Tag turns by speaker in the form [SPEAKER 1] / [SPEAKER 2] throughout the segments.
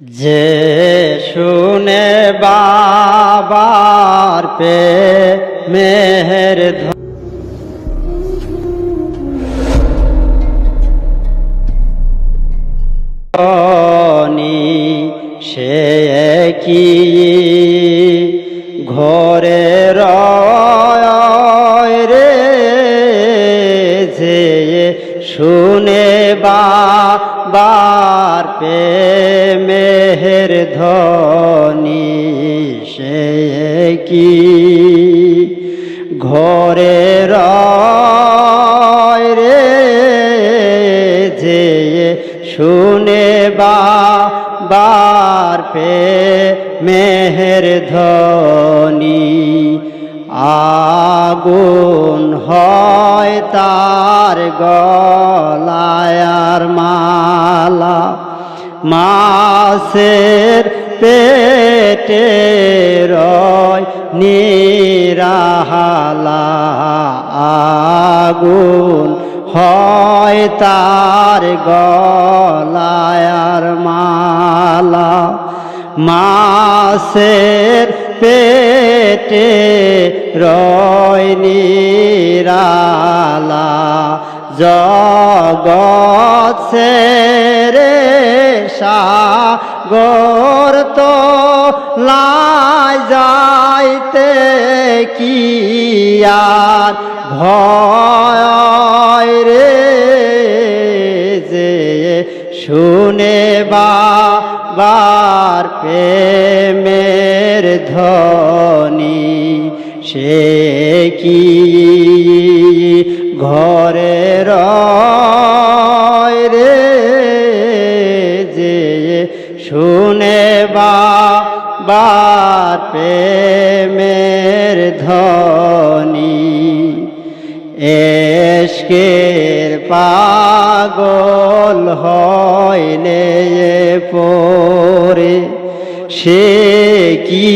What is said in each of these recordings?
[SPEAKER 1] যে শুনে বাবার পে মেহের ধনী সে কি ঘরে রে? যে শুনে বাবার পে ধনী সে কি? ঘরে রে যে শুনে বার পে মেহের ধনী আগুন হয় তার গলায়ার মালা মাসের পেটে রয় নিরাহালা আগুন হয় তার গলায়ার মালা। মাসের পেটে রয় নিরালা জগৎ রে সাগর তো লাই যাইতে কি আর ভয় রে যে শুনে বার প্রেমের ধ্বনি সে কি ঘরে এশকের পাগল হইলে পরে, সে কি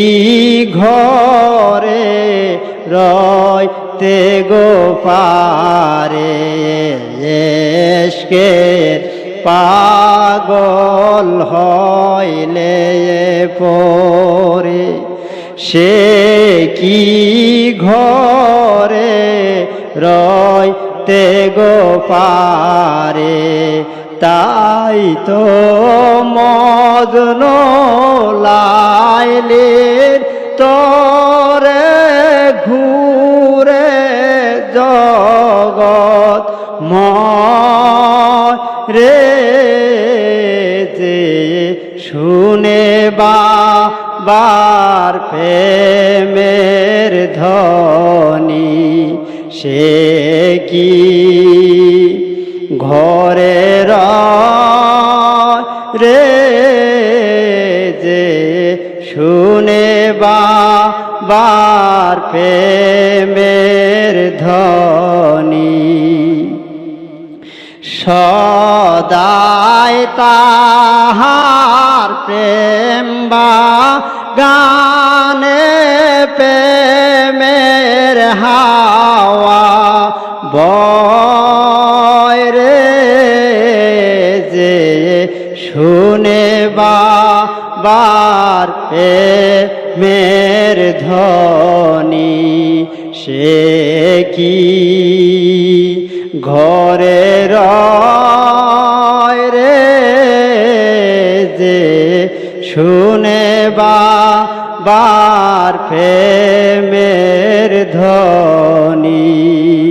[SPEAKER 1] ঘরে রয়তে গো পারে? এশকের পাগল হইলে পরে, সে কি ঘরে রয়তে গো পারে, তাই তো মদন লাইলের তরে ঘুরে জগৎ রে যে শুনে বার প্রেমের ধ্বনি। সে কি? ঘরে রে যে শুনে বার প্রেমের ধনি সদায় তাহার প্রেম বা গানে রে যে শুনে বার এ মের ধনি সে কি ঘরে রে যে শুনে বার প্রেমের ধ্বনি?